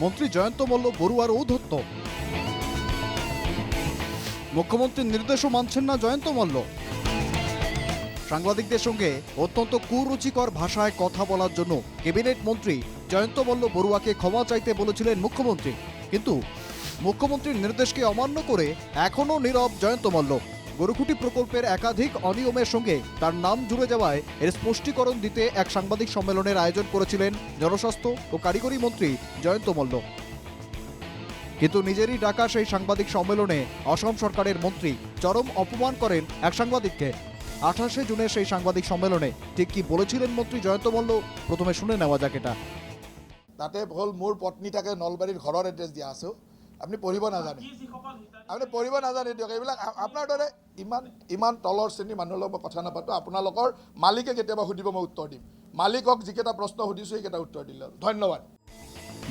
মন্ত্রী জয়ন্ত মল্ল বড়ুয়ার ঔদ্ধত্য। মুখ্যমন্ত্রীর নির্দেশও মানছেন না জয়ন্ত মল্ল। সাংবাদিকদের সঙ্গে অত্যন্ত কুরুচিকর ভাষায় কথা বলার জন্য ক্যাবিনেট মন্ত্রী জয়ন্ত মল্ল বড়ুয়াকে ক্ষমা চাইতে বলেছিলেন মুখ্যমন্ত্রী। কিন্তু মুখ্যমন্ত্রীর নির্দেশকে অমান্য করে এখনও নীরব জয়ন্ত মল্ল। গরুখুটি প্রকল্পের একাধিক অনিয়মের সঙ্গে তার নাম জুড়ে যাওয়ায় এর স্পষ্টীকরণ দিতে এক সাংবাদিক সম্মেলনের আয়োজন করেছিলেন জনস্বাস্থ্য ও কারিগরি মন্ত্রী জয়ন্ত মল্ল। কিন্তু নিজেরই ডাকা সেই সাংবাদিক সম্মেলনে অসম সরকারের মন্ত্রী চরম অপমান করেন এক সাংবাদিককে। আঠাশে জুনের সেই সাংবাদিক সম্মেলনে ঠিক কি বলেছিলেন মন্ত্রী জয়ন্ত মল্ল? প্রথমে শুনে নেওয়া যাক এটা। তাতে হ'ল মোৰ পত্নী থাকে নলবাৰীৰ ঘৰৰ এড্ৰেছ দিয়া আছে আপুনি পঢ়িব নাজানে। আপুনি পঢ়িব নাজানে দিয়ক, এইবিলাক আপোনাৰ দৰে ইমান ইমান তলৰ শ্ৰেণীৰ মানুহৰ লগত মই কথা নাপাতো, আপোনালোকৰ মালিকে কেতিয়াবা সুধিব, মই উত্তৰ দিম। মালিকক যিকেইটা প্ৰশ্ন সুধিছোঁ, সেইকেইটা উত্তৰ দিলে। ধন্যবাদ।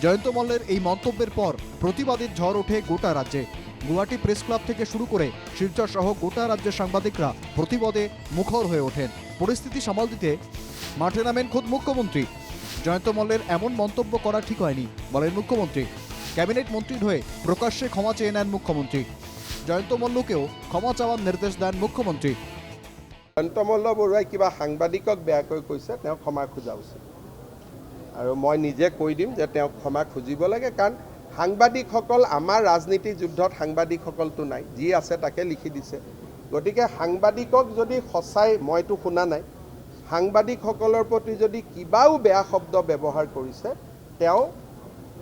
জয়ন্ত মল্লের এই মন্তব্যের পর প্রতিবাদের ঝড় ওঠে গোটা রাজ্যে। গুয়াহাটি প্রেস ক্লাব থেকে শুরু করে শিলচর সহ গোটা রাজ্যের সাংবাদিকরা প্রতিবাদে মুখর হয়ে ওঠেন। পরিস্থিতি সামাল দিতে মাঠে নামেন খোদ মুখ্যমন্ত্রী। জয়ন্ত মল্লের এমন মন্তব্য করা ঠিক হয়নি, বলেন মুখ্যমন্ত্রী। ক্যাবিনেট মন্ত্রীর হয়ে প্রকাশ্যে ক্ষমা চেয়ে নেন মুখ্যমন্ত্রী। জয়ন্ত মল্লকেও ক্ষমা চাওয়ার নির্দেশ দেন মুখ্যমন্ত্রী। জয়ন্তমল্ল বৰুৱাই কিবা সাংবাদিকক বেয়াকৈ কৈছে তেওঁ ক্ষমা খোজা উচিত। আৰু মই নিজে কৈ দিম যে তেওঁক ক্ষমা খুজিব লাগে, কাৰণ সাংবাদিকসকল, আমাৰ ৰাজনীতি যুদ্ধত সাংবাদিকসকলতো নাই, যি আছে তাকে লিখি দিছে। গতিকে সাংবাদিকক যদি সঁচাই মইতো শুনা নাই, সাংবাদিকসকলৰ প্ৰতি যদি কিবাও বেয়া শব্দ ব্যৱহাৰ কৰিছে, তেওঁ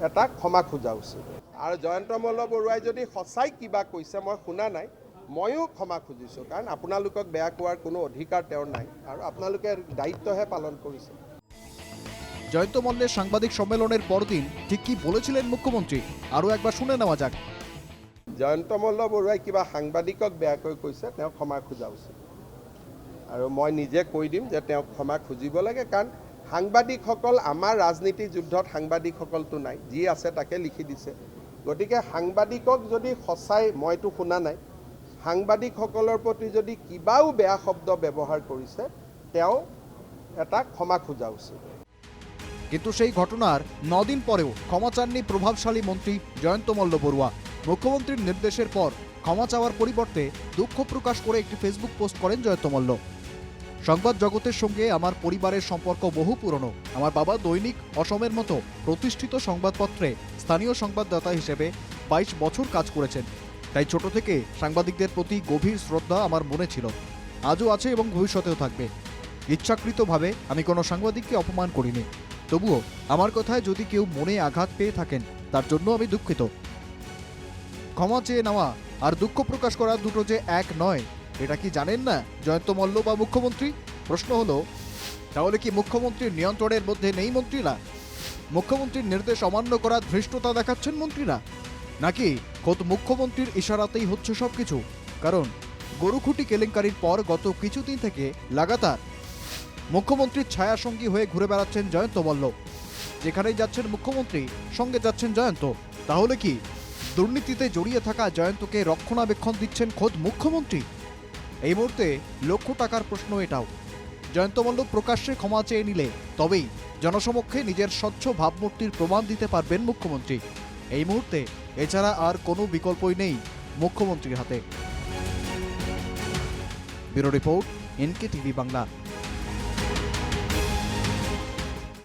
এটা ক্ষমা খোজা উচিত। আৰু জয়ন্ত মল্ল বৰুৱাই যদি সঁচাই কিবা কৈছে মই শুনা নাই ময়ো ক্ষমা খুজিছোঁ কাৰণ আপোনালোকক বেয়া কোৱাৰ কোনো অধিকাৰ তেওঁৰ নাই আৰু আপোনালোকে দায়িত্বহে পালন কৰিছে। জয়ন্ত মল্লের সাংবাদিক সম্মেলনের পরদিন ঠিক কি বলেছিলেন মুখ্যমন্ত্রী? আরও একবার শুনে নেওয়া যাক। জয়ন্ত মল্ল বৰুৱাই কিবা সাংবাদিকক বেয়াকৈ কৈছে তেওঁ ক্ষমা খোজা উচিত। আৰু মই নিজে কৈ দিম যে তেওঁক ক্ষমা খুজিব লাগে কাৰণ সাংবাদিকসকল, আমাৰ ৰাজনীতি যুদ্ধত সাংবাদিকসকলতো নাই, যি আছে তাকে লিখি দিছে। গতিকে সাংবাদিকক যদি সঁচাই, মইতো শুনা নাই, সাংবাদিকসকলৰ প্ৰতি যদি কিবাও বেয়া শব্দ ব্যৱহাৰ কৰিছে, তেওঁ এটা ক্ষমা খোজা উচিত। কিন্তু সেই ঘটনার নদিন পরেও ক্ষমা চাননি প্রভাবশালী মন্ত্রী জয়ন্ত মল্ল বড়ুয়া মুখ্যমন্ত্রীর নির্দেশের পর ক্ষমা চাওয়ার পরিবর্তে দুঃখ প্রকাশ করে একটি ফেসবুক পোস্ট করেন জয়ন্ত মল্ল। সংবাদ জগতের সঙ্গে আমার পরিবারের সম্পর্ক বহু পুরনো। আমার বাবা দৈনিক অসমের মতো প্রতিষ্ঠিত সংবাদপত্রে স্থানীয় সংবাদদাতা হিসেবে বাইশ বছর কাজ করেছেন। তাই ছোট থেকে সাংবাদিকদের প্রতি গভীর শ্রদ্ধা আমার মনে ছিল। আজও আছে এবং ভবিষ্যতেও থাকবে। ইচ্ছাকৃতভাবে আমি কোনো সাংবাদিককে অপমান করিনি। তবুও আমার কথায় যদি কেউ মনে আঘাত পেয়ে থাকেন, তার জন্য আমি দুঃখিত। ক্ষমা চেয়ে নেওয়া আর দুঃখ প্রকাশ করা দুটো যে এক নয় এটা কি জানেন না? জয়ন্ত মল্ল বা মুখ্যমন্ত্রী? প্রশ্ন হলো, তাহলে কি মুখ্যমন্ত্রীর নিয়ন্ত্রণের মধ্যে নেই মন্ত্রীরা? মুখ্যমন্ত্রীর নির্দেশ অমান্য করার ধৃষ্টতা দেখাচ্ছেন মন্ত্রীরা? নাকি খোদ মুখ্যমন্ত্রীর ইশারাতেই হচ্ছে সব কিছু কারণ গরুখুটি কেলেঙ্কারির পর গত কিছুদিন থেকে লাগাতার মুখ্যমন্ত্রীর ছায়াসঙ্গী হয়ে ঘুরে বেড়াচ্ছেন জয়ন্ত মল্ল। যেখানেই যাচ্ছেন মুখ্যমন্ত্রী, সঙ্গে যাচ্ছেন জয়ন্ত। তাহলে কি দুর্নীতিতে জড়িয়ে থাকা জয়ন্তকে রক্ষণাবেক্ষণ দিচ্ছেন খোদ মুখ্যমন্ত্রী? এই মুহূর্তে লক্ষ টাকার প্রশ্ন এটাও। জয়ন্ত মল্ল প্রকাশ্যে ক্ষমা চেয়ে নিলে তবেই জনসমক্ষে নিজের স্বচ্ছ ভাবমূর্তির প্রমাণ দিতে পারবেন মুখ্যমন্ত্রী। এই মুহূর্তে এছাড়া আর কোনো বিকল্পই নেই মুখ্যমন্ত্রীর হাতে। Bureau report N K TV Bangla.